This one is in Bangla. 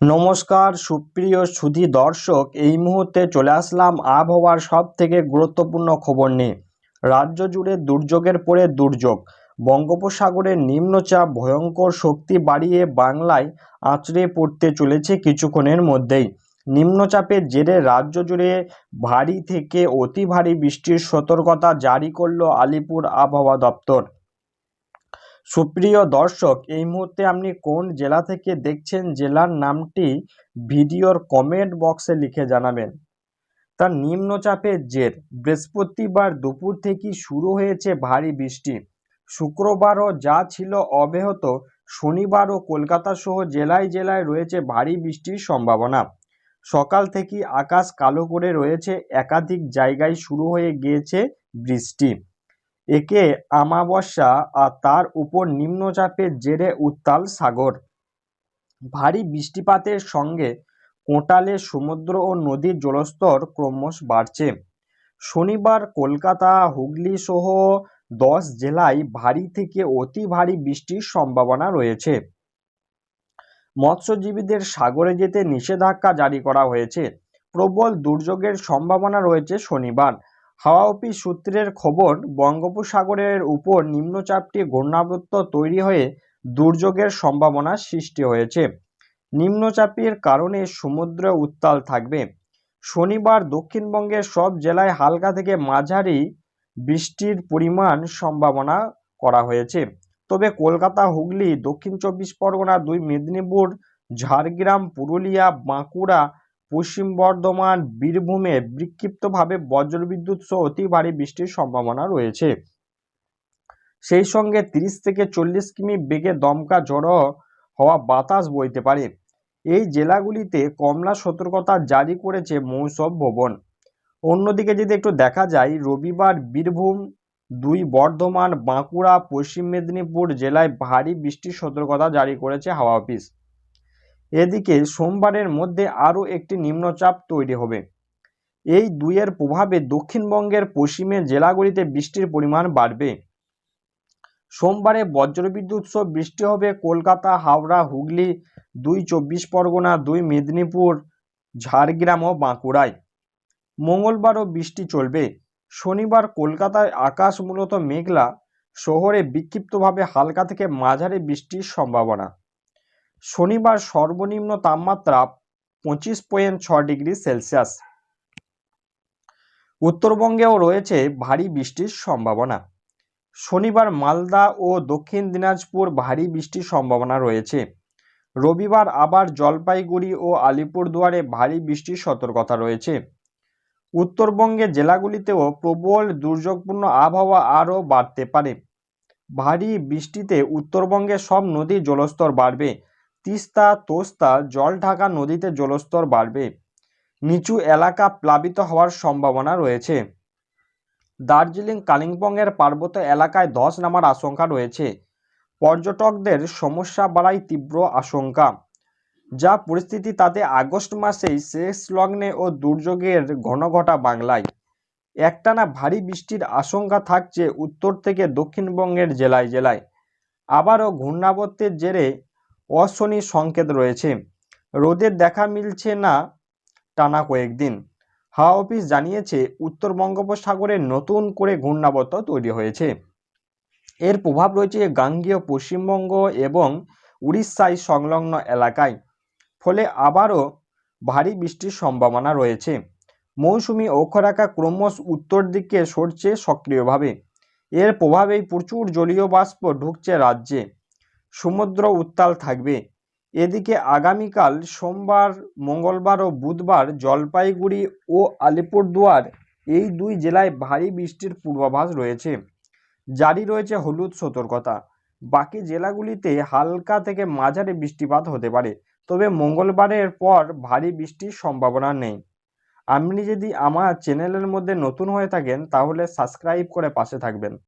নমস্কার, সুপ্রিয় সুধী দর্শক, এই মুহূর্তে চলে আসলাম আবহাওয়ার সব থেকে গুরুত্বপূর্ণ খবর নিয়ে। রাজ্য জুড়ে দুর্যোগের পরে দুর্যোগ। বঙ্গোপসাগরের নিম্নচাপ, ভয়ঙ্কর শক্তি বাড়িয়ে বাংলায় আঁচড়ে পড়তে চলেছে কিছুক্ষণের মধ্যেই। নিম্নচাপের জেরে রাজ্য জুড়ে ভারী থেকে অতি ভারী বৃষ্টির সতর্কতা জারি করল আলিপুর আবহাওয়া দপ্তর। সুপ্রিয় দর্শক, এই মুহূর্তে আপনি কোন জেলা থেকে দেখছেন জেলার নামটি ভিডিওর কমেন্ট বক্সে লিখে জানাবেন। তার নিম্নচাপের জের, বৃহস্পতিবার দুপুর থেকেই শুরু হয়েছে ভারী বৃষ্টি। শুক্রবারও যা ছিল অব্যাহত, শনিবারও কলকাতা সহ জেলায় জেলায় রয়েছে ভারী বৃষ্টির সম্ভাবনা। সকাল থেকেই আকাশ কালো করে রয়েছে, একাধিক জায়গায় শুরু হয়ে গিয়েছে বৃষ্টি। একে আমাবস্যা আর তার উপর নিম্নচাপের জেরে উত্তাল সাগর। ভারী বৃষ্টিপাতের সঙ্গে কোটালে সমুদ্র ও নদীর জলস্তর ক্রমশ বাড়ছে। শনিবার কলকাতা, হুগলি সহ দশ জেলায় ভারী থেকে অতি ভারী বৃষ্টির সম্ভাবনা রয়েছে। মৎস্যজীবীদের সাগরে যেতে নিষেধাজ্ঞা জারি করা হয়েছে। প্রবল দুর্যোগের সম্ভাবনা রয়েছে শনিবার। হাওয়া অফিস সূত্রের খবর, বঙ্গোপসাগরের উপর নিম্নচাপটি ঘূর্ণাবর্ত তৈরি হয়ে দুর্যোগের সম্ভাবনা সৃষ্টি হয়েছে। নিম্নচাপের কারণে সমুদ্র উত্তাল থাকবে। শনিবার দক্ষিণবঙ্গের সব জেলায় হালকা থেকে মাঝারি বৃষ্টির পরিমাণ সম্ভাবনা করা হয়েছে। তবে কলকাতা, হুগলি, দক্ষিণ চব্বিশ পরগনা, দুই মেদিনীপুর, ঝাড়গ্রাম, পুরুলিয়া, বাঁকুড়া পশ্চিম বর্ধমান বীরভূমে বিক্ষিপ্তভাবে বজ্রবিদ্যুৎ সহ অতি ভারী বৃষ্টির সম্ভাবনা রয়েছে। সেই সঙ্গে তিরিশ থেকে চল্লিশ কিমি বেগে দমকা ঝড়ো হওয়া বাতাস বইতে পারে। এই জেলাগুলিতে কমলা সতর্কতা জারি করেছে মৌসব ভবন। অন্যদিকে যদি একটু দেখা যায়, রবিবার বীরভূম, দুই বর্ধমান, বাঁকুড়া, পশ্চিম মেদিনীপুর জেলায় ভারী বৃষ্টির সতর্কতা জারি করেছে হাওয়া অফিস। এদিকে সোমবারের মধ্যে আরও একটি নিম্নচাপ তৈরি হবে। এই দুইয়ের প্রভাবে দক্ষিণবঙ্গের পশ্চিমের জেলাগুলিতে বৃষ্টির পরিমাণ বাড়বে। সোমবারে বজ্রবিদ্যুৎ সহ বৃষ্টি হবে কলকাতা, হাওড়া, হুগলি, দুই চব্বিশ পরগনা, দুই মেদিনীপুর, ঝাড়গ্রাম ও বাঁকুড়ায়। মঙ্গলবারও বৃষ্টি চলবে। শনিবার কলকাতায় আকাশ মূলত মেঘলা। শহরে বিক্ষিপ্তভাবে হালকা থেকে মাঝারি বৃষ্টির সম্ভাবনা। শনিবার সর্বনিম্ন তাপমাত্রা পঁচিশ পয়েন্ট ছ ডিগ্রি সেলসিয়াস। উত্তরবঙ্গেও রয়েছে ভারী বৃষ্টির সম্ভাবনা। শনিবার মালদা ও দক্ষিণ দিনাজপুর ভারী বৃষ্টির সম্ভাবনা রয়েছে। রবিবার আবার জলপাইগুড়ি ও আলিপুরদুয়ারে ভারী বৃষ্টির সতর্কতা রয়েছে। উত্তরবঙ্গে জেলাগুলিতেও প্রবল দুর্যোগপূর্ণ আবহাওয়া আরও বাড়তে পারে। ভারী বৃষ্টিতে উত্তরবঙ্গের সব নদীর জলস্তর বাড়বে। তিস্তা তোস্তা জল ঢাকা নদীতে জলস্তর বাড়বে। নিচু এলাকা প্লাবিত হওয়ার সম্ভাবনা রয়েছে। দার্জিলিং, কালিম্পংয়ের পার্বত্য এলাকায় ধস নামার আশঙ্কা রয়েছে। পর্যটকদের সমস্যা বাড়ায় তীব্র আশঙ্কা। যা পরিস্থিতি তাতে আগস্ট মাসেই শেষ লগ্নে ও দুর্যোগের ঘন ঘটা বাংলায়। একটানা ভারী বৃষ্টির আশঙ্কা থাকছে উত্তর থেকে দক্ষিণবঙ্গের জেলায় জেলায়। আবারও ঘূর্ণাবর্তের জেরে অশনি সংকেত রয়েছে। রোদের দেখা মিলছে না টানা কয়েকদিন। হাওয়া অফিস জানিয়েছে, উত্তর বঙ্গোপসাগরে নতুন করে ঘূর্ণাবর্ত তৈরি হয়েছে। এর প্রভাব রয়েছে গাঙ্গীয় পশ্চিমবঙ্গ এবং উড়িষ্যায় সংলগ্ন এলাকায়। ফলে আবারও ভারী বৃষ্টির সম্ভাবনা রয়েছে। মৌসুমি অক্ষরেখা ক্রমশ উত্তর দিকে সরছে সক্রিয়ভাবে। এর প্রভাবেই প্রচুর জলীয় বাষ্প ঢুকছে রাজ্যে। সমুদ্র উত্তাল থাকবে। এদিকে আগামীকাল সোমবার, মঙ্গলবার ও বুধবার জলপাইগুড়ি ও আলিপুরদুয়ার এই দুই জেলায় ভারী বৃষ্টির পূর্বাভাস রয়েছে। জারি রয়েছে হলুদ সতর্কতা। বাকি জেলাগুলিতে হালকা থেকে মাঝারি বৃষ্টিপাত হতে পারে, তবে মঙ্গলবারের পর ভারী বৃষ্টির সম্ভাবনা নেই। আপনি যদি আমার চ্যানেলের মধ্যে নতুন হয়ে থাকেন, তাহলে সাবস্ক্রাইব করে পাশে থাকবেন।